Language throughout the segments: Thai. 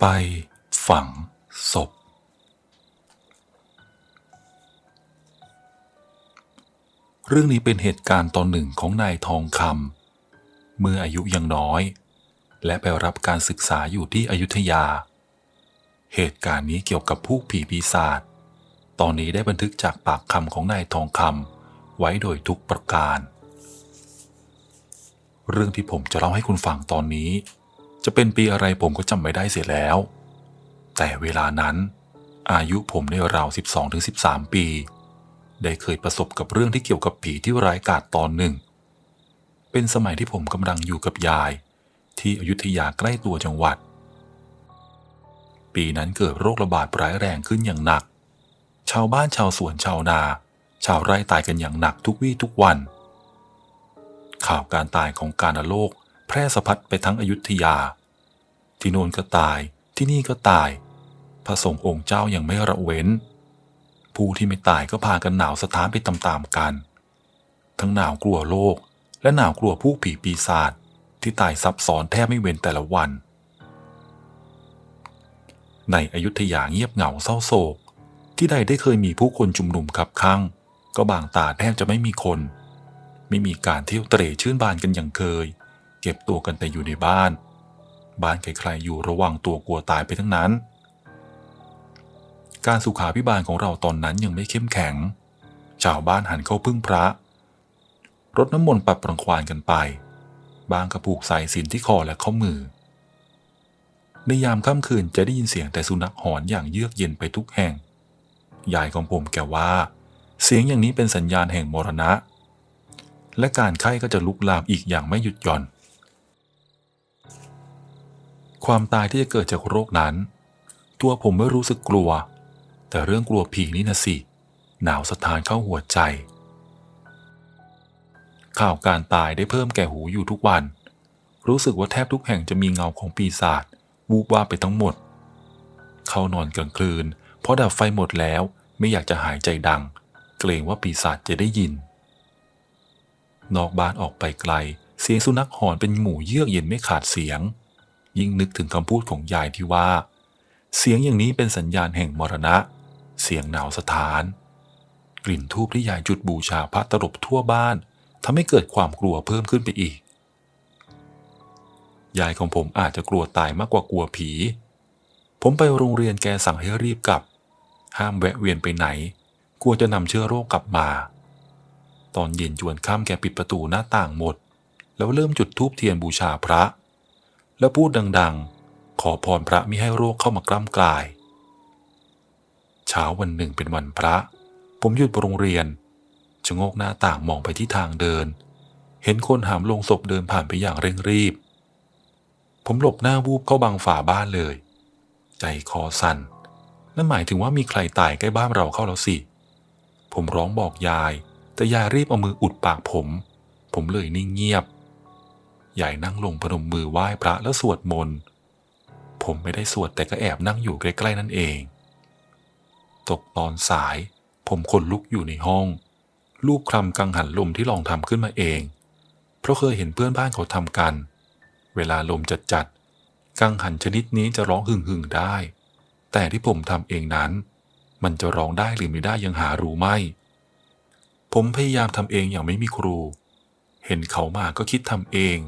ไปฝังศพ เรื่องนี้เป็นเหตุการณ์ตอนหนึ่งของนายทองคำเมื่ออายุยังน้อย และไปรับการศึกษาอยู่ที่อยุธยา เหตุการณ์นี้เกี่ยวกับผู้ผีปีศาจตอนนี้ได้บันทึกจากปากคำของนายทองคำไว้โดยทุกประการ เรื่องที่ผมจะเล่าให้คุณฟังตอนนี้ จะเป็นปีอะไรผมก็จำไม่ได้เสียแล้ว แต่เวลานั้น อายุผมในราว 12-13 ปี ได้เคยประสบกับเรื่องที่เกี่ยวกับผีที่ร้ายกาจตอนหนึ่ง เป็นสมัยที่ผมกำลังอยู่กับยาย ที่อยุธยาใกล้ตัวจังหวัด ปีนั้นเกิดโรคระบาดร้ายแรงขึ้นอย่างหนัก ชาวบ้านชาวสวนชาวนา ชาวไร่ตายกันอย่างหนักทุกวี่ทุกวัน ข่าวการตายของการโลก แพร่สะพัดไปทั้งอยุธยา ที่โน่นก็ตายที่นี่ก็ตาย พระสงฆ์องค์เจ้ายังไม่ระเว้น ผู้ที่ไม่ตายก็พากันหนาวสะท้านไปตามๆกัน ทั้งหนาวกลัวโลก และหนาวกลัวผู้ผีปีศาจที่ตายซับซ้อนแทบไม่เว้นแต่ละวัน ในอยุธยาเงียบเหงาเศร้าโศก ที่ใดได้เคยมีผู้คนชุมนุมขับข้างก็บางตาแทบจะไม่มีคน ไม่มีการเที่ยวเตร่ชื่นบานกันอย่างเคย เก็บตัวกันแต่อยู่ในบ้าน บ้านใครๆอยู่ระวังตัวกลัวตายไปทั้งนั้น การสุขาพิบาลของเราตอนนั้นยังไม่เข้มแข็ง ชาวบ้านหันเข้าพึ่งพระ รดน้ำมนต์ปัดประควานกันไป บางกระผูกสายสินที่คอและข้อมือ ในยามค่ำคืนจะได้ยินเสียงแต่สุนัขหอนอย่างเยือกเย็นไปทุกแห่ง ยายของผมแกว่า เสียงอย่างนี้เป็นสัญญาณแห่งมรณะและการไข้ก็จะลุกลามอีกอย่างไม่หยุดหย่อน ความตายที่จะเกิดจากโรคนั้น ตัวผมไม่รู้สึกกลัว แต่เรื่องกลัวผีนี่นะสิ หนาวสะท้านเข้าหัวใจ ข่าวการตายได้เพิ่มแก่หูอยู่ทุกวัน รู้สึกว่าแทบทุกแห่งจะมีเงาของปีศาจวูบว่าบไปทั้งหมด เข้านอนกลางคืน เพราะดับไฟหมดแล้วไม่อยากจะหายใจดัง เกรงว่าปีศาจจะได้ยิน นอกบ้านออกไปไกล เสียงสุนัขหอนเป็นหมู่เยือกเย็นไม่ขาดเสียง ยิ่งนึกถึงคำพูดของยายที่ว่า เสียงอย่างนี้เป็นสัญญาณแห่งมรณะ เสียงหนาวสถาน กลิ่นทูบที่ยายจุดบูชาพระตลบทั่วบ้านทำให้เกิดความกลัวเพิ่มขึ้นไปอีก ยายของผมอาจจะกลัวตายมากกว่ากลัวผี ผมไปโรงเรียนแกสั่งให้รีบกลับ ห้ามแวะเวียนไปไหน กลัวจะนำเชื้อโรคกลับมา ตอนเย็นจวนค่ำแกปิดประตูหน้าต่างหมด แล้วเริ่มจุดธูปเทียนบูชาพระ แล้วพูดดังๆ ขอพรพระมิให้โรคเข้ามากล้ำกลาย เช้าวันหนึ่งเป็นวันพระ ผมหยุดโรงเรียนชะโงกหน้าต่างมองไปที่ทางเดิน เห็นคนหามลงศพเดินผ่านไปอย่างเร่งรีบ ผมหลบหน้าวูบเข้าบังฝาบ้านเลย ใจคอสั่น นั่นหมายถึงว่ามีใครตายใกล้บ้านเราเข้าแล้วสิ ผมร้องบอกยาย แต่ยายรีบเอามืออุดปากผม ผมเลยนิ่งเงียบ ยายนั่งลงพนมมือไหว้พระแล้วสวดมนต์ ผมไม่ได้สวดแต่ก็แอบนั่งอยู่ใกล้ๆนั่นเอง ตกตอนสาย ผมขนลุกอยู่ในห้องลูกคลำกังหันลมที่ลองทำขึ้นมาเอง เพราะเคยเห็นเพื่อนบ้านเขาทำกัน เวลาลมจัดๆกังหันชนิดนี้จะร้องหึ่งหึ่งๆได้ แต่ที่ผมทำเองนั้น มันจะร้องได้หรือไม่ได้ยังหารู้ไม่ ผมพยายามทำเองอย่างไม่มีครู เห็นเขามาก็คิดทำเอง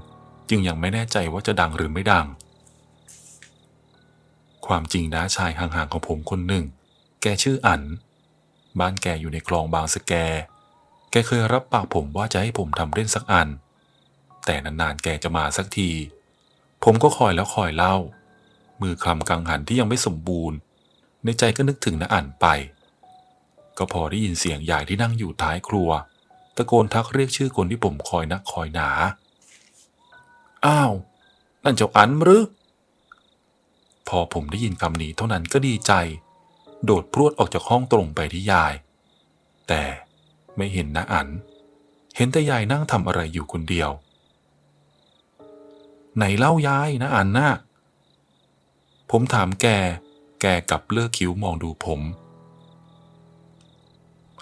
จึงยังไม่แน่ใจว่าจะดังหรือไม่ดัง ความจริงนะชายห่างๆของผมคนหนึ่ง แกชื่ออั๋นบ้านแกอยู่ในคลองบางสะแก แกเคยรับปากผมว่าจะให้ผมทำเล่นสักอัน แต่นานๆแกจะมาสักที ผมก็คอยแล้วคอยเล่า มือคลำกังหันที่ยังไม่สมบูรณ์ ในใจก็นึกถึงน้าอั๋นไป ก็พอได้ยินเสียงยายที่นั่งอยู่ท้ายครัว ตะโกนทักเรียกชื่อคนที่ผมคอยนักคอยหนา อ้าว นั่นเจ้าอันหรือ พอผมได้ยินคำนี้เท่านั้นก็ดีใจ โดดพรวดออกจากห้องตรงไปที่ยาย แต่ไม่เห็นนะอัน เห็นแต่ยายนั่งทำอะไรอยู่คนเดียว ไหนเล่ายายนะอันน่ะผมถามแก แกกลับเลิกคิ้วมองดูผม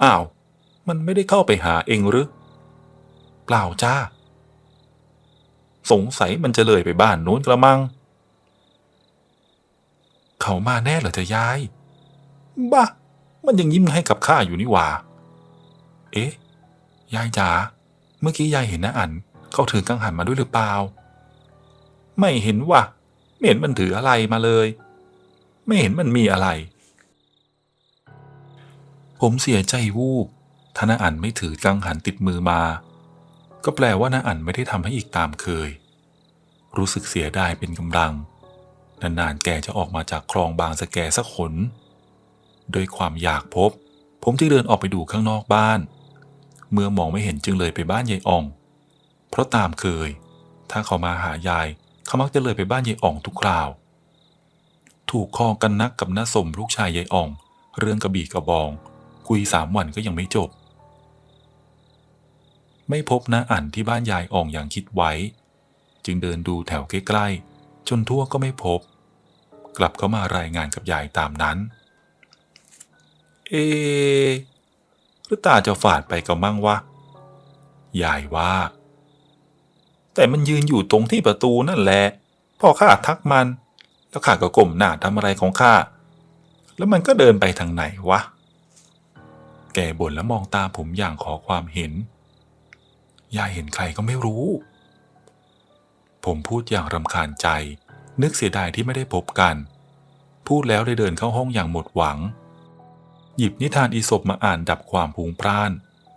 อ้าว มันไม่ได้เข้าไปหาเองหรือ เปล่าจ้า สงสัยมันจะเลยไปบ้านโน้นกระมัง เขามาแน่เหรอจะยาย บ้า มันยังยิ้มให้กับข้าอยู่นี่หว่า เอ๊ะ ยายจ๋า เมื่อกี้ยายเห็นน้าอัน เขาถือกังหันมาด้วยหรือเปล่า ไม่เห็นว่ะ ไม่เห็นมันถืออะไรมาเลย ไม่เห็นมันมีอะไร ผมเสียใจวูบถ้าน้าอันไม่ถือกังหันติดมือมา ก็แปลว่าน้าอันไม่ได้ทำให้อีกตามเคย รู้สึกเสียดายเป็นกำลัง นานๆแกจะออกมาจากคลองบางสะแกสักขนโดยความอยากพบ ผมจึงเดินออกไปดูข้างนอกบ้าน เมื่อมองไม่เห็นจึงเลยไปบ้านยายอ่อง เพราะตามเคย ถ้าเขามาหายายเขามักจะเลยไปบ้านยายอ่องทุกคราว ถูกคอกันนักกับน้าสมลูกชายยายอ่อง เรื่องกระบี่กระบอง คุยสามวันก็ยังไม่จบ ไม่พบน้าอันที่บ้านยายอ่องอย่างคิดไว้ จึงเดินดูแถวใกล้ๆ จนทั่วก็ไม่พบ กลับเข้ามารายงานกับยายตามนั้น เอหรือตาจะฝาดไปก็มั่งวะ ยายว่า แต่มันยืนอยู่ตรงที่ประตูนั่นแหละ พ่อข้าทักมัน แล้วข้าก็ก้มหน้าทำอะไรของข้า แล้วมันก็เดินไปทางไหนวะ แกบ่นแล้วมองตาผมอย่างขอความเห็น ยายเห็นใครก็ไม่รู้ ผมพูดอย่างรำคาญใจ นึกเสียดายที่ไม่ได้พบกัน พูดแล้วได้เดินเข้าห้องอย่างหมดหวัง หยิบนิทานอีสบมาอ่านดับความพุงพร่าน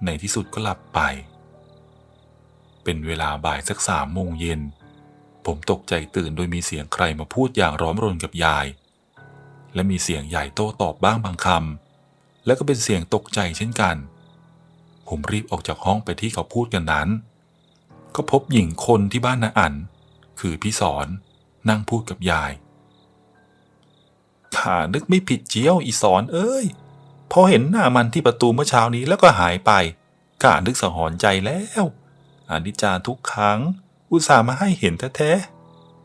ในที่สุดก็หลับไป เป็นเวลาบ่ายสักสามโมงเย็น ผมตกใจตื่นโดยมีเสียงใครมาพูดอย่างร้อนรนกับยาย และมีเสียงใหญ่โต้ตอบบ้างบางคำแล้วก็เป็นเสียงตกใจเช่นกัน ผมรีบออกจากห้องไปที่เขาพูดกันนั้นก็พบหญิงคนที่บ้านนาอัน คือพี่สอนนั่งพูดกับยายข้านึกไม่ผิดเจียวอีสอนเอ้ย พอเห็นหน้ามันที่ประตูเมื่อเช้านี้แล้วก็หายไปข้านึกสะหรณ์ใจแล้วอนิจจาทุกครั้ง อุตส่าห์มาให้เห็นแท้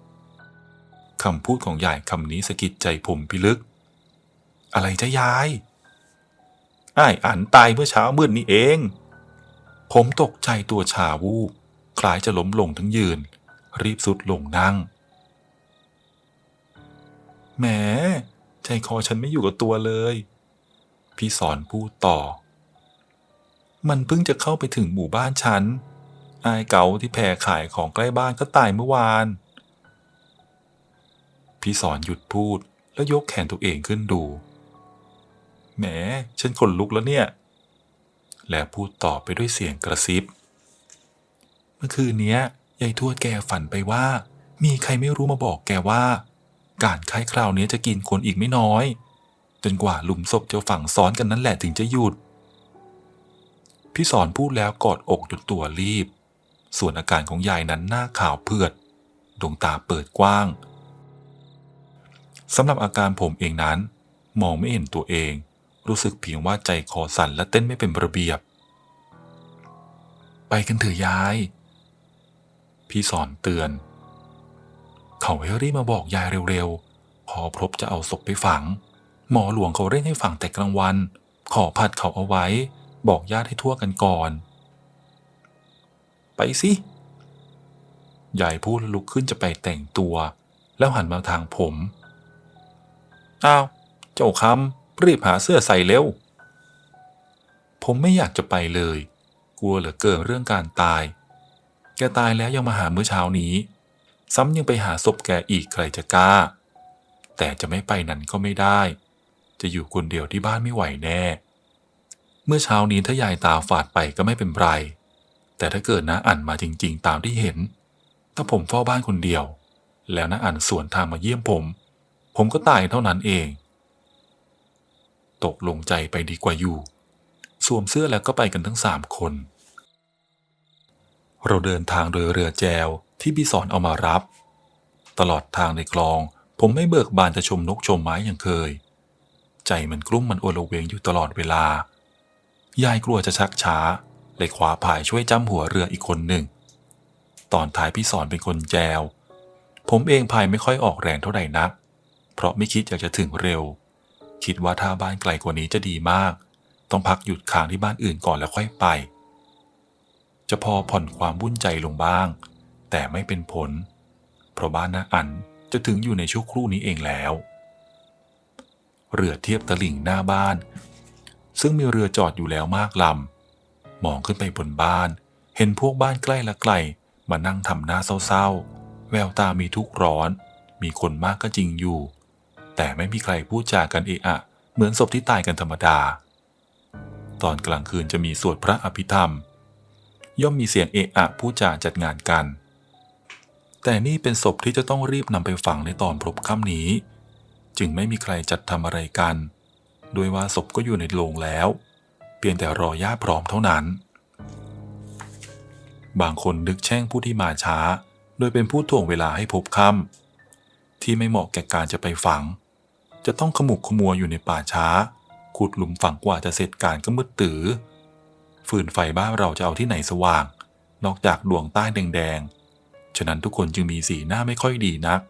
ๆคำพูดของยายคำนี้สะกิดใจผมพิลึก อะไรจะยายไอ้อันตายเมื่อเช้ามืดนี่เอง ผมตกใจตัวชาวูบคล้ายจะล้มลงทั้งยืน รีบสุดลงนั่ง แหม ใจคอฉันไม่อยู่กับตัวเลย พี่สอนพูดต่อ มันเพิ่งจะเข้าไปถึงหมู่บ้านฉัน อายเก๋าที่แผ่ขายของใกล้บ้านก็ตายเมื่อวาน พี่สอนหยุดพูดแล้วยกแขนตัวเองขึ้นดู แหม ฉันขนลุกแล้วเนี่ย และพูดต่อไปด้วยเสียงกระซิบ เมื่อคืนเนี้ย ยายทวดแกฝันไปว่า มีใครไม่รู้มาบอกแกว่า การไข้คราวนี้จะกินคนอีกไม่น้อย จนกว่าหลุมศพจะฝังซ้อนกันนั่นแหละถึงจะหยุด พี่สอนพูดแล้วกอดอกจนตัวรีบ ส่วนอาการของยายนั้นหน้าขาวเผือด ดวงตาเปิดกว้างสำหรับอาการผมเองนั้น มองไม่เห็นตัวเอง รู้สึกเพียงว่าใจคอสั่นและเต้นไม่เป็นระเบียบ ไปกันเถอะยาย พี่สอนเตือน เขาให้รีบมาบอกยายเร็วๆ พอพบจะเอาศพไปฝัง หมอหลวงเขาเร่งให้ฝังแต่กลางวัน ขอพัดเขาเอาไว้ บอกญาติให้ทั่วกันก่อน ไปสิยายพูดลุกขึ้นจะไปแต่งตัว แล้วหันมาทางผม อ้าว เจ้าคำรีบหาเสื้อใส่เร็ว ผมไม่อยากจะไปเลย กลัวเหลือเกินเรื่องการตาย แกตายแล้วยังมาหาเมื่อเช้านี้ ซ้ำยังไปหาศพแกอีกใครจะกล้า แต่จะไม่ไปนั้นก็ไม่ได้ จะอยู่คนเดียวที่บ้านไม่ไหวแน่ เมื่อเช้านี้ถ้ายายตาฝาดไปก็ไม่เป็นไร แต่ถ้าเกิดน้าอันมาจริง ๆ ตามที่เห็น ถ้าผมเฝ้าบ้านคนเดียว แล้วน้าอันสวนทางมาเยี่ยมผม ผมก็ตายเท่านั้นเอง ตกลงใจไปดีกว่าอยู่ สวมเสื้อแล้วก็ไปกันทั้งสามคน เราเดินทางโดยเรือแจวที่พี่สอนเอามารับ ตลอดทางในคลอง ผมไม่เบิกบานจะชมนกชมไม้อย่างเคย ใจมันกลุ้มมันโอลเวงอยู่ตลอดเวลา ยายกลัวจะชักช้าเลยขวาผายช่วยจ้ำหัวเรืออีกคนหนึ่ง ตอนท้ายพี่สอนเป็นคนแจว ผมเองพายไม่ค่อยออกแรงเท่าไหร่นัก เพราะไม่คิดอยากจะถึงเร็ว คิดว่าถ้าบ้านไกลกว่านี้จะดีมาก ต้องพักหยุดค้างที่บ้านอื่นก่อนแล้วค่อยไป จะพอผ่อนความวุ่นใจลงบ้าง แต่ไม่เป็นผล เพราะบ้านน้าอันจะถึงอยู่ในชั่วครู่นี้เองแล้ว เรือเทียบตลิ่งหน้าบ้าน ซึ่งมีเรือจอดอยู่แล้วมากลำมองขึ้นไปบนบ้าน เห็นพวกบ้านใกล้และไกลมานั่งทำหน้าเศร้าๆ แววตามีทุกข์ร้อน มีคนมากก็จริงอยู่ แต่ไม่มีใครพูดจากันเอะอะ เหมือนศพที่ตายกันธรรมดา ตอนกลางคืนจะมีสวดพระอภิธรรม ย่อมมีเสียงเอะอะพูดจาจัดงานกัน แต่นี่เป็นศพที่จะต้องรีบนำไปฝังในตอนพรบค่ำนี้ จึงไม่มีใครจัดทำอะไรกัน โดยว่าศพก็อยู่ในโรงแล้ว เพียงแต่รอญาติพร้อมเท่านั้น บางคนนึกแช่งผู้ที่มาช้า โดยเป็นผู้ถ่วงเวลาให้พบค่ำที่ไม่เหมาะแก่การจะไปฝัง จะต้องขมุกขมัวอยู่ในป่าช้าขุดหลุมฝังกว่าจะเสร็จการก็มืดตื้อ ฟืนไฟบ้านเราจะเอาที่ไหนสว่าง นอกจากดวงใต้แดงๆ ฉะนั้นทุกคนจึงมีสีหน้าไม่ค่อยดีนัก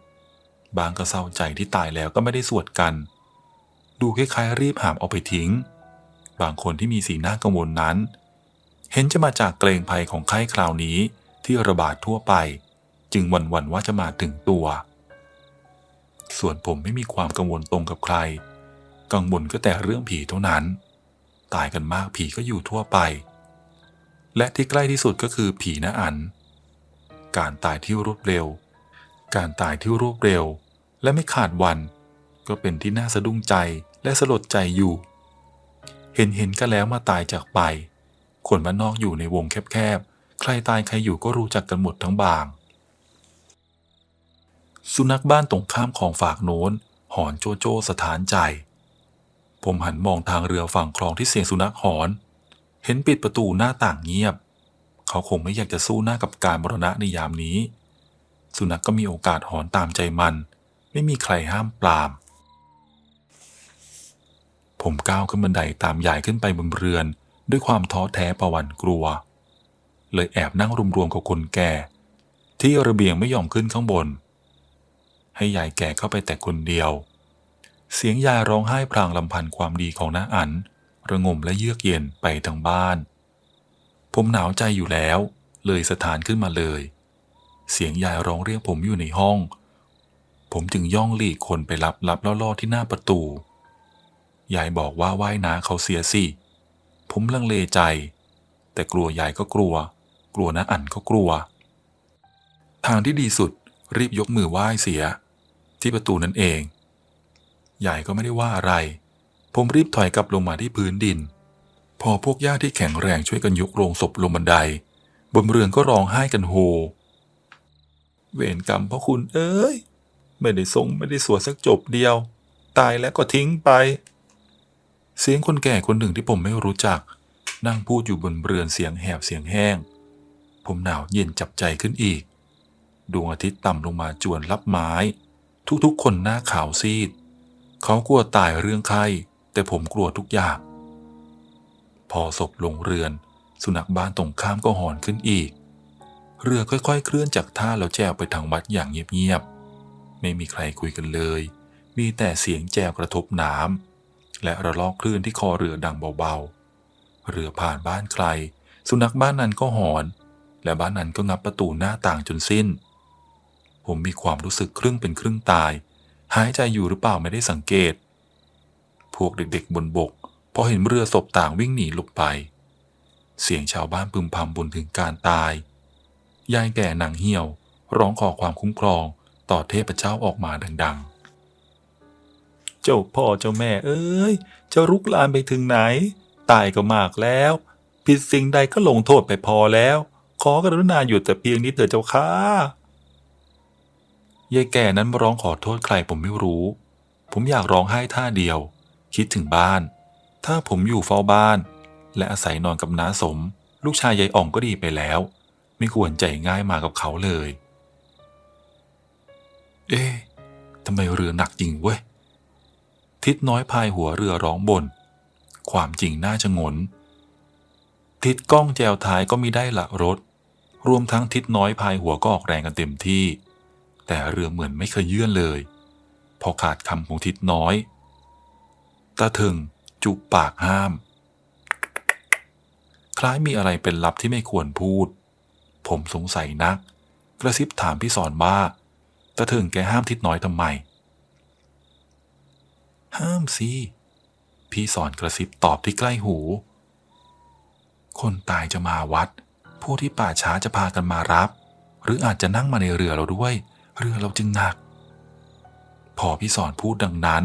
บางก็เศร้าใจที่ตายแล้วก็ไม่ได้สวดกัน ดูคล้ายๆรีบหามเอาไปทิ้ง บางคนที่มีสีหน้ากังวลนั้น เห็นจะมาจากเกรงภัยของไข้คราวนี้ที่ระบาดทั่วไป จึงหวั่นหวนว่าจะมาถึงตัว ส่วนผมไม่มีความกังวลตรงกับใคร กังวลก็แต่เรื่องผีเท่านั้น ตายกันมากผีก็อยู่ทั่วไป และที่ใกล้ที่สุดก็คือผีนะอัน การตายที่รวดเร็ว การตายที่รวดเร็ว และไม่ขาดวัน ก็เป็นที่น่าสะดุ้งใจและสลดใจอยู่ เห็นเห็นกันแล้วมาตายจากไป คนบ้านนอกอยู่ในวงแคบๆ ใครตายใครอยู่ก็รู้จักกันหมดทั้งบาง สุนัขบ้านตรงข้ามของฝากโน้น หอนโจโจสถานใจ ผมหันมองทางเรือฝั่งคลองที่เสียงสุนัขหอน ห็นปิดประตูหน้าต่างเงียบ เขาคงไม่อยากจะสู้หน้ากับการมรณะในยามนี้ สุนัขกก็มีโอกาสหอนตามใจมัน ไม่มีใครห้ามปราม ผมก้าวขึ้นบันไดตามยายขึ้นไปบนเรือน ด้วยความท้อแท้ประวันกลัว เลยแอบนั่งรวมๆกับคนแก่ ที่ระเบียงไม่ยอมขึ้นข้างบน ให้ยายแก่เข้าไปแต่คนเดียว เสียงยายร้องไห้พรางลำพันความดีของน้าอั๋น ระงมและเยือกเย็นไปทั้งบ้าน ผมหนาวใจอยู่แล้ว เลยสถานขึ้นมาเลย เสียงยายร้องเรียกผมอยู่ในห้อง ผมจึงย่องหลีกคนไปรับรับล่อๆที่หน้าประตู ยายบอกว่าว่ายน้าเขาเสียสิ ผมลังเลใจ แต่กลัวยายก็กลัว กลัวนะอันก็กลัว ทางที่ดีสุดรีบยกมือไหว้เสีย ที่ประตูนั่นเองยายก็ไม่ได้ว่าอะไร ผมรีบถอยกลับลงมาที่พื้นดิน พอพวกญาติที่แข็งแรงช่วยกันยกโลงศพลงบันได บนเรือนก็ร้องไห้กันโฮ เวรกรรมพ่อคุณเอ้ย ไม่ได้ทรงไม่ได้สวดสักจบเดียว ตายแล้วก็ทิ้งไป เสียงคนแก่คนหนึ่งที่ผมไม่รู้จัก นั่งพูดอยู่บนเรือนเสียงแหบเสียงแห้ง ผมหนาวเย็นจับใจขึ้นอีก ดวงอาทิตย์ต่ำลงมาจวนรับไม้ ทุกๆ คนหน้าขาวซีด เขากลัวตายเรื่องไข้ แต่ผมกลัวทุกอย่าง พอศพลงเรือน สุนัขบ้านตรงข้ามก็หอนขึ้นอีก เรือค่อยๆ เคลื่อนจากท่าแล้วแจวไปทางวัดอย่างเงียบๆ ไม่มีใครคุยกันเลย มีแต่เสียงแจวกระทบน้ำและระลอกคลื่นที่คอเรือดังเบาๆ เรือผ่านบ้านใคร สุนัขบ้านนั้นก็หอน และบ้านนั้นก็งับประตูหน้าต่างจนสิ้น ผมมีความรู้สึกครึ่งเป็นครึ่งตาย หายใจอยู่หรือเปล่าไม่ได้สังเกต พวกเด็กๆบนบกพอเห็นเรือศพต่างวิ่งหนีหลบไป เสียงชาวบ้านพึมพำบนถึงการตาย ยายแก่นางเหี่ยวร้องขอความคุ้มครองต่อเทพเจ้าออกมาดังๆ เจ้าพ่อเจ้าแม่เอ้ยจะรุกลานไปถึงไหน ตายก็มากแล้ว ผิดสิ่งใดก็ลงโทษไปพอแล้ว ขอกรุณาหยุดแต่เพียงนี้เถิดเจ้าค่ะยายแก่นั้นมาร้องขอโทษใครผมไม่รู้ ผมอยากร้องไห้ท่าเดียว คิดถึงบ้าน ถ้าผมอยู่เฝ้าบ้าน และอาศัยนอนกับน้าสม ลูกชายยายอ่องก็ดีไปแล้ว ไม่ควรใจง่ายมากับเขาเลย เอ๊ะทำไมเรือหนักจริงเว้ย ทิศน้อยพายหัวเรือร้องบน่นความจริงน่าจะงน ทิศก้องแจวท้ายก็มีได้ละรถ รวมทั้งทิศน้อยพายหัวก็ออกแรงกันเต็มที่ แต่เรือเหมือนไม่เคยเยื่อนเลย พอขาดคำของทิศน้อย ตาถิงจุปากห้าม คล้ายมีอะไรเป็นลับที่ไม่ควรพูด ผมสงสัยนัก กระซิบถามพี่สอนว่าตาถิงแกห้ามทิศน้อยทำไม ห้ามสิ พี่สอนกระซิบตอบที่ใกล้หู คนตายจะมาวัด ผู้ที่ป่าช้าจะพากันมารับ หรืออาจจะนั่งมาในเรือเราด้วย เรือเราจึงหนัก พอพี่สอนพูดดังนั้น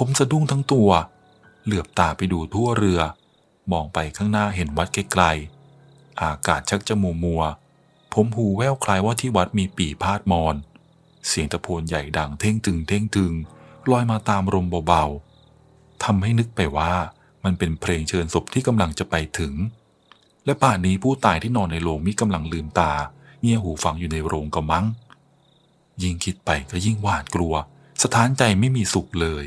ผมสะดุ้งทั้งตัว เหลือบตาไปดูทั่วเรือ มองไปข้างหน้าเห็นวัดไกลๆ อากาศชักจะมัวมัวๆผมหูแว่วคลายว่าที่วัดมีปีพาดมอน เสียงตะโพนใหญ่ดังเท่งตึงเท่งตึงลอยมาตามลมเบาๆทำให้นึกไปว่ามันเป็นเพลงเชิญศพที่กำลังจะไปถึง และป่านนี้ผู้ตายที่นอนในโรงมิกำลังลืมตา เงี่ยหูฟังอยู่ในโรงกำมัง ยิ่งคิดไปก็ยิ่งหวาดกลัว สถานใจไม่มีสุขเลย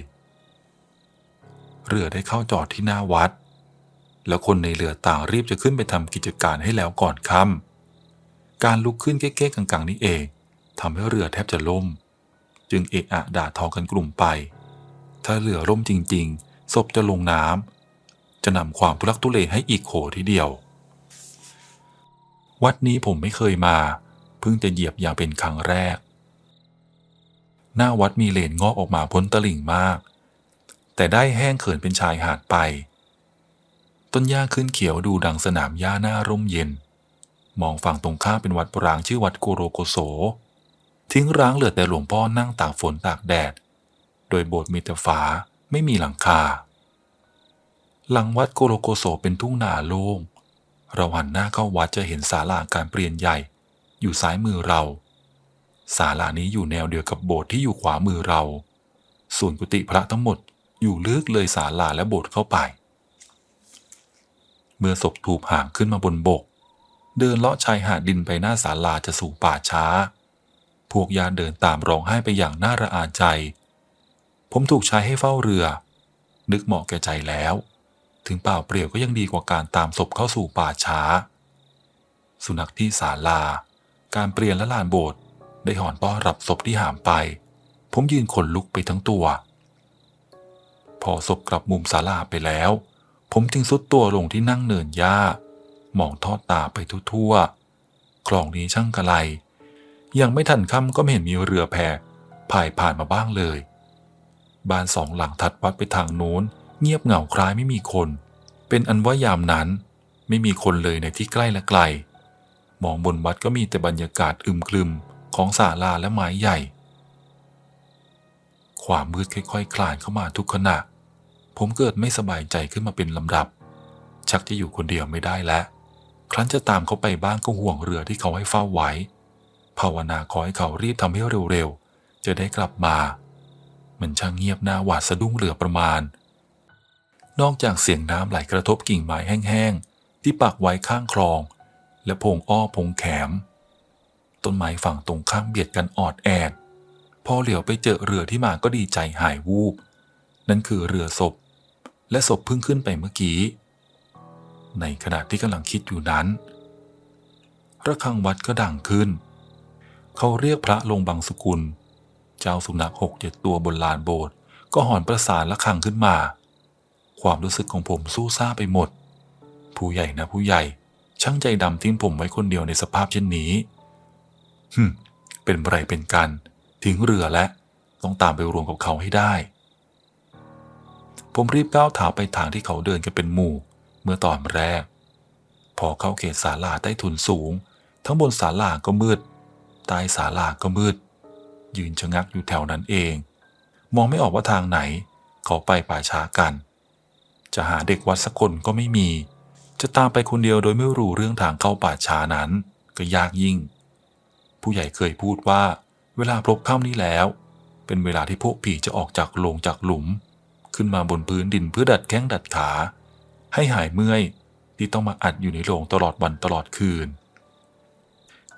เรือได้เข้าจอดที่หน้าวัด แล้วคนในเรือต่างรีบจะขึ้นไปทำกิจการให้แล้วก่อนค่ำการลุกขึ้นเก๊กๆกังๆ นี้เองทำให้เรือแทบจะล่ม จึงเอะอะด่าทอกันกลุ่มไป ถ้าเรือล่มจริง ๆ ศพจะลงน้ำจะนำความทุลักทุเลให้อีกโขทีเดียว วัดนี้ผมไม่เคยมา เพิ่งจะเหยียบอย่างเป็นครั้งแรก หน้าวัดมีเลนงอกออกมาพ้นตลิ่งมาก แต่ได้แห้งเขินเป็นชายหาดไป ต้นหญ้าขึ้นเขียวดูดังสนามหญ้าหน้าร่มเย็น มองฝั่งตรงข้ามเป็นวัดปรางชื่อวัดโกโรโกโส ทิ้งร้างเหลือแต่หลวงพ่อนั่งตากฝนตากแดด โดยโบสถ์มีแต่ฝาไม่มีหลังคา หลังวัดโกโรโกโสเป็นทุ่งนาโล่งเราหันหน้าเข้าวัดจะเห็นศาลาการเปลี่ยนใหญ่ อยู่ซ้ายมือเราศาลานี้อยู่แนวเดียวกับโบสถ์ที่อยู่ขวามือเรา ส่วนกุฏิพระทั้งหมด อยู่ลึกเลยศาลาและโบสถ์เข้าไป เมื่อศพถูกห่างขึ้นมาบนบก เดินเลาะชายหาดดินไปหน้าศาลาจะสู่ป่าช้า พวกญาติเดินตามร้องไห้ไปอย่างน่าระอาใจ ผมถูกใช้ให้เฝ้าเรือ นึกเหมาะแก่ใจแล้ว ถึงเปล่าเปลี่ยวก็ยังดีกว่าการตามศพเข้าสู่ป่าช้า สุนัขที่ศาลา การเปลี่ยนและลานโบสถ์ได้หอนต้อนรับศพที่หามไป ผมยืนขนลุกไปทั้งตัว พอศพกลับมุมศาลาไปแล้ว ผมจึงสุดตัวลงที่นั่งเนินหญ้ามองทอดตาไปทั่วๆคลองนี้ช่างกะไร ยังไม่ทันค่ำก็ไม่เห็นมีเรือแพพายผ่านมาบ้างเลย บ้านสองหลังทัดวัดไปทางโน้น เงียบเหงาคล้ายไม่มีคน เป็นอันว่ายามนั้น ไม่มีคนเลยในที่ใกล้และไกล มองบนวัดก็มีแต่บรรยากาศอึมครึมของศาลาและไม้ใหญ่ ความมืดค่อยๆคคลานเข้ามาทุกขณะ ผมเกิดไม่สบายใจขึ้นมาเป็นลำดับ ชักจะอยู่คนเดียวไม่ได้แล้ว ครั้นจะตามเขาไปบ้างก็ห่วงเรือที่เขาให้เฝ้าไว้ ภาวนาขอให้เขารีบทำให้เร็วๆ จะได้กลับมา มันช่างเงียบหน้าหวาดสะดุ้งเหลือประมาณ นอกจากเสียงน้ำไหลกระทบกิ่งไม้แห้งๆ ที่ปักไว้ข้างคลอง และพงอ้อพงแขม ต้นไม้ฝั่งตรงข้ามเบียดกันออดแอดพอเหลียวไปเจอเรือที่มาก็ดีใจหายวูบ นั่นคือเรือศพ และศพเพิ่งขึ้นไปเมื่อกี้ ในขณะที่กำลังคิดอยู่นั้น ระฆังวัดก็ดังขึ้น เขาเรียกพระลงบางสกุล เจ้าสุนัขหกเจ็ดตัวบนลานโบสถ์ก็หอนประสานระฆังขึ้นมา ความรู้สึกของผมสู้ซ่าไปหมด ผู้ใหญ่นะผู้ใหญ่ช่างใจดำทิ้งผมไว้คนเดียวในสภาพเช่นนี้ฮึเป็นไรเป็นกัน ทิ้งเรือและ ต้องตามไปรวมกับเขาให้ได้ ผมรีบก้าวเท้าไปทางที่เขาเดินกันเป็นหมู่ เมื่อตอนแรก พอเข้าเขตศาลาใต้ถุนสูง ทั้งบนศาลาก็มืดใต้ศาลาก็มืด ยืนชะงักอยู่แถวนั้นเอง มองไม่ออกว่าทางไหน เขาไปป่าช้ากัน จะหาเด็กวัดสักคนก็ไม่มี จะตามไปคนเดียวโดยไม่รู้เรื่องทางเข้าป่าช้านั้นก็ยากยิ่ง ผู้ใหญ่เคยพูดว่า เวลาพลบค่ำนี้แล้ว เป็นเวลาที่พวกผีจะออกจากโลงจากหลุม ขึ้นมาบนพื้นดินเพื่อดัดแข้งดัดขา ให้หายเมื่อยที่ต้องมาอัดอยู่ในโลงตลอดวันตลอดคืน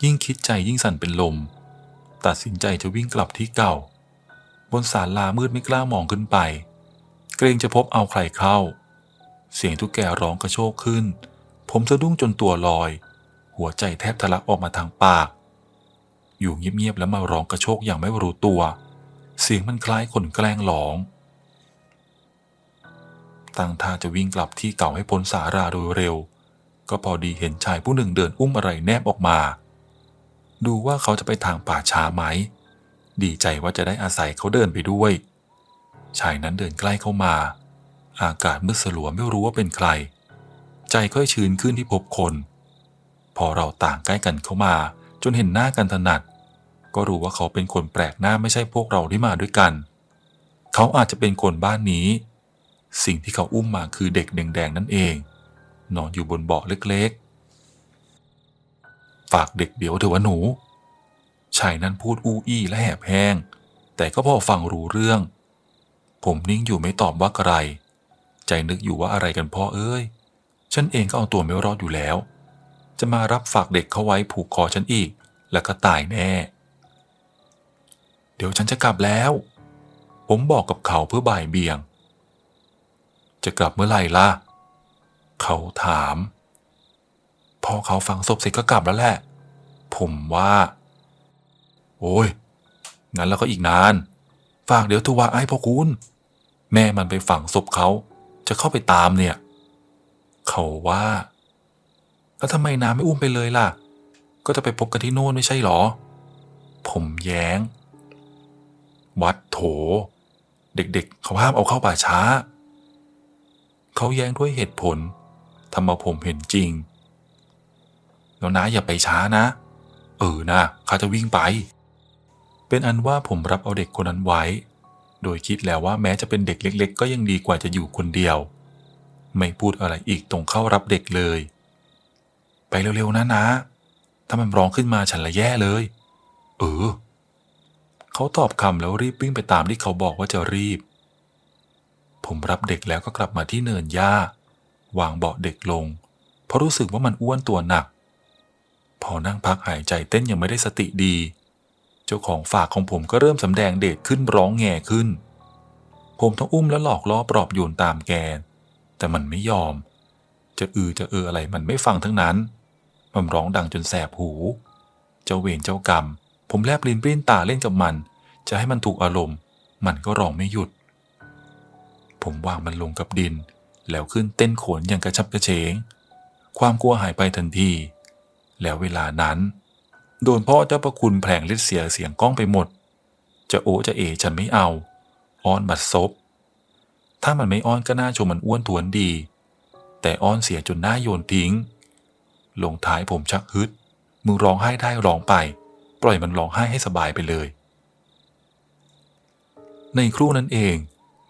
ยิ่งคิดใจยิ่งสั่นเป็นลม ตัดสินใจจะวิ่งกลับที่เก่า บนศาลามืดไม่กล้ามองขึ้นไป เกรงจะพบเอาใครเข้า เสียงทุกแกร้องกระโชกขึ้น ผมสะดุ้งจนตัวลอย หัวใจแทบทะลักออกมาทางปาก อยู่เงียบๆแล้วมาร้องกระโชกอย่างไม่รู้ตัว เสียงมันคล้ายคนแกล้งหลอง ตั้งท่าจะวิ่งกลับที่เก่าให้พ้นสาราโดยเร็ว ก็พอดีเห็นชายผู้หนึ่งเดินอุ้มอะไรแนบออกมา ดูว่าเขาจะไปทางป่าช้าไหม ดีใจว่าจะได้อาศัยเขาเดินไปด้วย ชายนั้นเดินใกล้เข้ามา อากาศมืดสลัวไม่รู้ว่าเป็นใคร ใจค่อยชื้นขึ้นที่พบคน พอเราต่างใกล้กันเข้ามา จนเห็นหน้ากันถนัด ก็รู้ว่าเขาเป็นคนแปลกหน้าไม่ใช่พวกเราที่มาด้วยกัน เขาอาจจะเป็นคนบ้านนี้ สิ่งที่เขาอุ้มมาคือเด็กแดงๆนั่นเอง นอนอยู่บนเบาะเล็กๆ ฝากเด็กเดี๋ยวเถอะวะหนู ชายนั้นพูดอู้อี้และแหบแห้ง แต่ก็พอฟังรู้เรื่อง ผมนิ่งอยู่ไม่ตอบว่าอะไร ใจนึกอยู่ว่าอะไรกันพ่อเอ้ย ฉันเองก็เอาตัวไม่รอดอยู่แล้ว จะมารับฝากเด็กเขาไว้ผูกคอฉันอีก แล้วก็ตายแน่ เดี๋ยวฉันจะกลับแล้ว ผมบอกกับเขาเพื่อบ่ายเบี่ยง จะกลับเมื่อไหร่ล่ะ เขาถาม พอเขาฝังศพเสร็จก็กลับแล้วแหละ ผมว่า โอ้ย งั้นแล้วก็อีกนาน ฝากเดี๋ยวทุวาไอ้พ่อคุณ แม่มันไปฝังศพเขาจะเข้าไปตามเนี่ย เขาว่า แล้วทำไมน้าไม่อุ้มไปเลยล่ะ ก็จะไปพบกันที่โน่นไม่ใช่หรอ ผมแย้ง วัดโถ เด็กๆ เขาห้ามเอาเข้าป่าช้า เขาแย้งด้วยเหตุผลทำเอาผมเห็นจริง แล้วนะอย่าไปช้านะ เออนะข้าจะวิ่งไป เป็นอันว่าผมรับเอาเด็กคนนั้นไว้ โดยคิดแล้วว่าแม้จะเป็นเด็กเล็ก ๆ ก็ยังดีกว่าจะอยู่คนเดียว ไม่พูดอะไรอีกตรงเข้ารับเด็กเลย ไปเร็วๆนะนะ ถ้ามันร้องขึ้นมาฉันละแย่เลย เออ เขาตอบคำแล้วรีบวิ่งไปตามที่เขาบอกว่าจะรีบ ผมรับเด็กแล้วก็กลับมาที่เนินหญ้าวางเบาะเด็กลง เพราะรู้สึกว่ามันอ้วนตัวหนัก พอนั่งพักหายใจเต้นยังไม่ได้สติดี เจ้าของฝากของผมก็เริ่มสำแดงเดชขึ้นร้องแง่ขึ้น ผมต้องอุ้มแล้วหลอกล้อปลอบโยนตามแกน แต่มันไม่ยอม จะอือจะเอออะไรมันไม่ฟังทั้งนั้น มันร้องดังจนแสบหู เจ้าเวรเจ้ากรรม ผมแลบลิ้นปริ้นตาเล่นกับมัน จะให้มันถูกอารมณ์ มันก็ร้องไม่หยุด ผมวางมันลงกับดิน แล้วขึ้นเต้นโขนอย่างกระชับกระเฉง ความกลัวหายไปทันที แล้วเวลานั้น โดนพ่อเจ้าประคุณแผลงฤทธิ์เสียเสียงก้องไปหมด จะโอจะเอฉันไม่เอา อ้อนบัดซบ ถ้ามันไม่อ้อนก็น่าชมมันอ้วนทวนดี แต่อ้อนเสียจนหน้าโยนทิ้ง ลงท้ายผมชักฮึด มึงร้องไห้ได้ร้องไป ปล่อยมันร้องไห้ให้สบายไปเลยในครู่นั้นเอง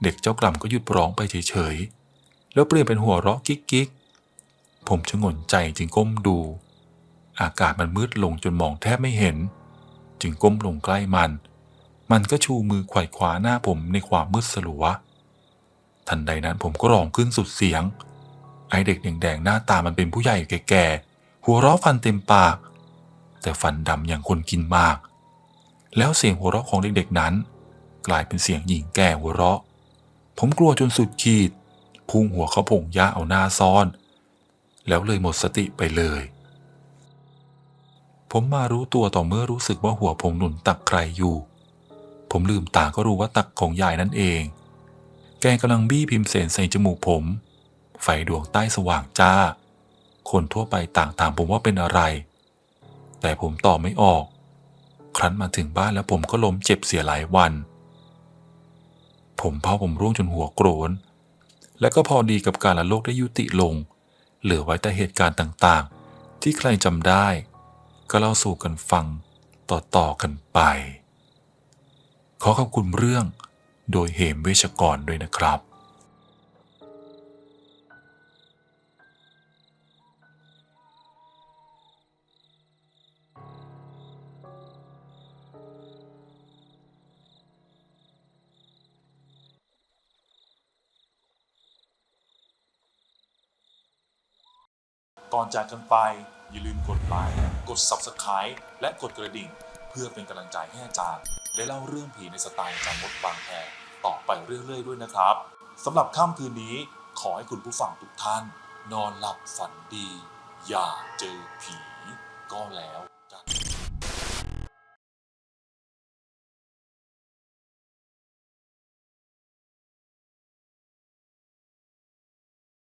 เด็กเจ้ากล่ำก็หยุดร้องไปเฉยๆ แล้วเปลี่ยนเป็นหัวเราะกิ๊กๆผมชะงนใจจึงก้มดู อากาศมันมืดลงจนมองแทบไม่เห็น จึงก้มลงใกล้มัน มันก็ชูมือไขว่คว้าหน้าผมในความมืดสลัว ทันใดนั้นผมก็ร้องขึ้นสุดเสียง ไอเด็กแดงๆหน้าตามันเป็นผู้ใหญ่แก่ๆ หัวเราะฟันเต็มปาก แต่ฟันดำอย่างคนกินมาก แล้วเสียงหัวเราะของเด็กๆนั้น กลายเป็นเสียงหญิงแก่หัวเราะ ผมกลัวจนสุดขีด พุ่งหัวเขาผงหญ้าเอาหน้าซ่อน แล้วเลยหมดสติไปเลย ผมมารู้ตัวต่อเมื่อรู้สึกว่าหัวผมหนุนตักใครอยู่ ผมลืมตาก็รู้ว่าตักของยายนั่นเอง แกกำลังบี้พิมพ์เสนใส่จมูกผม ไฟดวงใต้สว่างจ้า คนทั่วไปต่างถามผมว่าเป็นอะไร แต่ผมตอบไม่ออก ครั้นมาถึงบ้านแล้วผมก็ล้มเจ็บเสียหลายวัน ผมเผาผมร่วงจนหัวโกรน และก็พอดีกับการละโลกได้ยุติลง เหลือไว้แต่เหตุการณ์ต่างๆ ที่ใครจำได้ ก็เล่าสู่กันฟังต่อๆกันไป ขอขอบคุณเรื่องโดยเหมเวชกรด้วยนะครับ ก่อนจากกันไป อย่าลืมกดไลค์กด Subscribe และกดกระดิ่ง เพื่อเป็นกำลังใจให้อาจารย์ได้เล่าเรื่องผีในสไตล์อาจารย์มดบางแพต่อไปเรื่อยๆ ด้วยนะครับสำหรับค่ำคืนนี้ขอให้คุณผู้ฟังทุกท่าน นอนหลับฝันดี อย่าเจอผีก็แล้ว